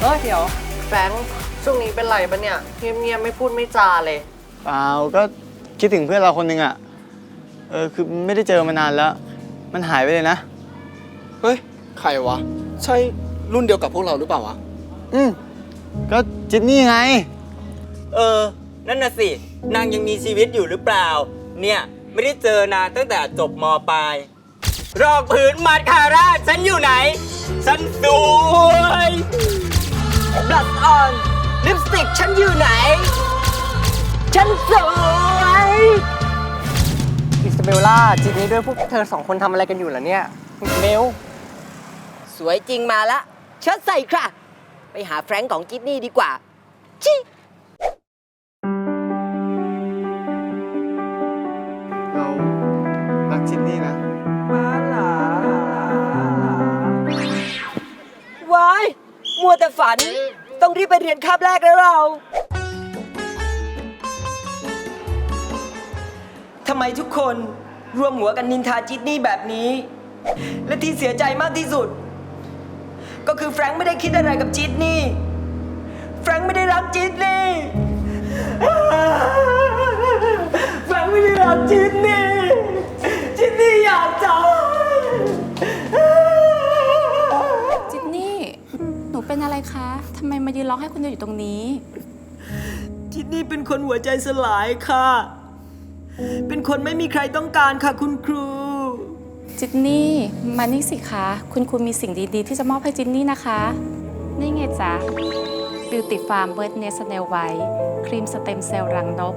เออเดี๋ยวแฟรงค์ช่วงนี้เป็นไรปะเนี่ย เงียบๆไม่พูดไม่จาเลย เปล่าก็คิดถึงเพื่อนเราคนหนึ่งอะ เออคือไม่ได้เจอมานานแล้ว มันหายไปเลยนะ เฮ้ย ใครวะ ใช่รุ่นเดียวกับพวกเราหรือเปล่าวะ อืมก็จินนี่ไง เออ นั่นน่ะสิ นางยังมีชีวิตอยู่หรือเปล่า เนี่ย ไม่ได้เจอนางตั้งแต่จบมปลาย รองพื้นมาดคาราชฉันอยู่ไหน ฉันสวย บลัดออนลิปสติกฉันอยู่ไหน ฉันสวยอิสเบลล่าจีนี้ด้วยพวกเธอสองคนทำอะไรกันอยู่ล่ะเนี่ยเบลสวยจริงมาละเชิดใส่ค่ะ ไปหาแฟรงก์ของจิตนี่ดีกว่า ชิเรารักจินนี่นะว้าย มัวแต่ฝัน ต้องรีบไปเรียนคาบแรกแล้วเราทำไมทุกคนรวมหัวกันนินทาจิตนี่แบบนี้ และที่เสียใจมากที่สุด ก็คือแฟรงค์ไม่ได้คิดอะไรกับจิตนี่ แฟรงค์ไม่ได้รักจิตนี่ แฟรงค์ไม่ได้รักจิตนี่ มมายืนร้องให้คนเดียวอยู่ตรงนี้ จิตนี่เป็นคนหัวใจสลายค่ะ เป็นคนไม่มีใครต้องการค่ะ คุณครู จินนี่มานี่สิคะ คุณครูมีสิ่งดีๆ ที่จะมอบให้จินนี่นะคะ นี่ไงจ๊ะ Beauty Farm Bird Nest Snail White ครีมสเต็มเซลล์รังนก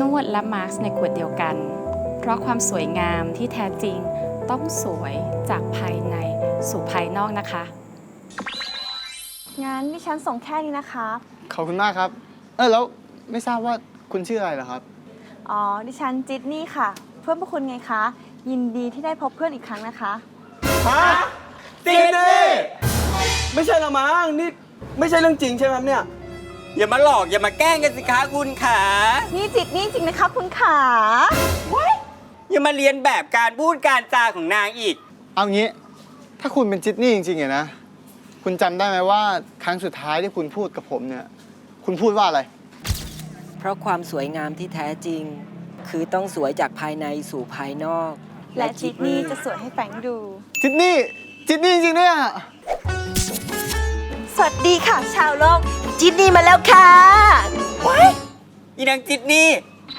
นวดและมาร์กในขวดเดียวกัน เพราะความสวยงามที่แท้จริงต้องสวยจากภายในสู่ภายนอกนะคะ งั้นดิฉันส่งแค่นี้นะครับขอบคุณมากครับ เออแล้วไม่ทราบว่าคุณชื่ออะไรเหรอครับ อ๋อ ดิฉันจิตนี่ค่ะ เพื่อนพวกคุณไงคะ ยินดีที่ได้พบเพื่อนอีกครั้งนะคะจริงดิไม่ใช่ละมั้งนี่ไม่ใช่เรื่องจริงใช่ไหมครับเนี่ย อย่ามาหลอกอย่ามาแกล้งกันสิคะคุณขานี่จิตนี่จริงนะคะคุณขาอย่ามาเรียนแบบการพูดการจาของนางอีก เอางี้ ถ้าคุณเป็นจินนี่จริงๆอะนะ คุณจำได้ไหมว่าครั้งสุดท้ายที่คุณพูดกับผมเนี่ย คุณพูดว่าอะไร เพราะความสวยงามที่แท้จริง คือต้องสวยจากภายในสู่ภายนอก และจิตนี่จะสวยให้แฟรงค์ดู จินนี่ จินนี่จริงๆด้วยอะสวัสดีค่ะ ชาวโลก จิตนี่มาแล้วค่ะ อีนางจิตนี่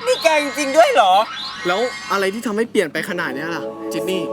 นี่แกจริงๆด้วยเหรอ แล้วอะไรที่ทำให้เปลี่ยนไปขนาดเนี้ยล่ะ จินนี่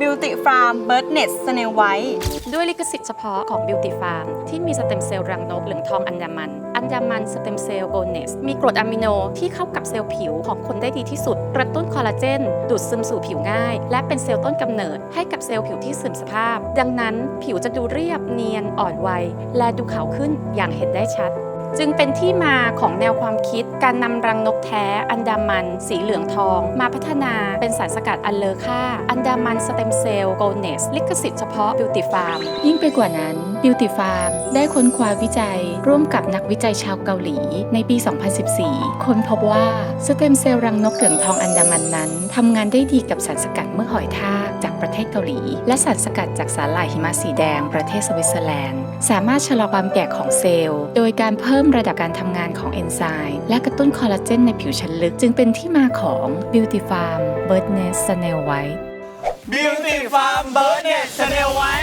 Beauty Farm Bird Nest Snail White ด้วยลิขสิทธิ์เฉพาะของ Beauty Farm ที่มีสเต็มเซลล์รังนกเหลืองทองอัญมัน อัญมันสเต็มเซลล์โกเนส มีกรดอะมิโนที่เข้ากับเซลล์ผิวของคนได้ดีที่สุด กระตุ้นคอลลาเจน ดูดซึมสู่ผิวง่าย และเป็นเซลล์ต้นกำเนิดให้กับเซลล์ผิวที่เสื่อมสภาพ ดังนั้นผิวจะดูเรียบเนียนอ่อนวัย และดูขาวขึ้นอย่างเห็นได้ชัด จึงเป็นที่มาของแนวความคิดการนำรังนกแท้อันดามัน สีเหลืองทอง มาพัฒนาเป็นสารสกัดอันเลอค่า อันดามันสเต็มเซลล์โกลเนสลิขสิทธิ์เฉพาะบิวตี้ฟาร์มยิ่งไปกว่านั้น Beauty Farm ได้ค้นคว้าวิจัย ร่วมกับนักวิจัยชาวเกาหลี ในปี 2014 ค้นพบว่าสเต็มเซลล์รังนกเหลืองทองอันดามันนั้นทำงานได้ดีกับสารสกัดเมื่อหอยทากจากประเทศเกาหลี และสารสกัดจากสาหร่ายหิมะสีแดงประเทศสวิตเซอร์แลนด์ สามารถชะลอความแก่ของเซลล์ โดยการเพิ่มระดับการทำงานของเอนไซม์และกระตุ้นคอลลาเจนในผิวชั้นลึก จึงเป็นที่มาของ Beauty Farm Bird Nest Snail White Beauty Farm Bird เนี่ยชาแนลไว้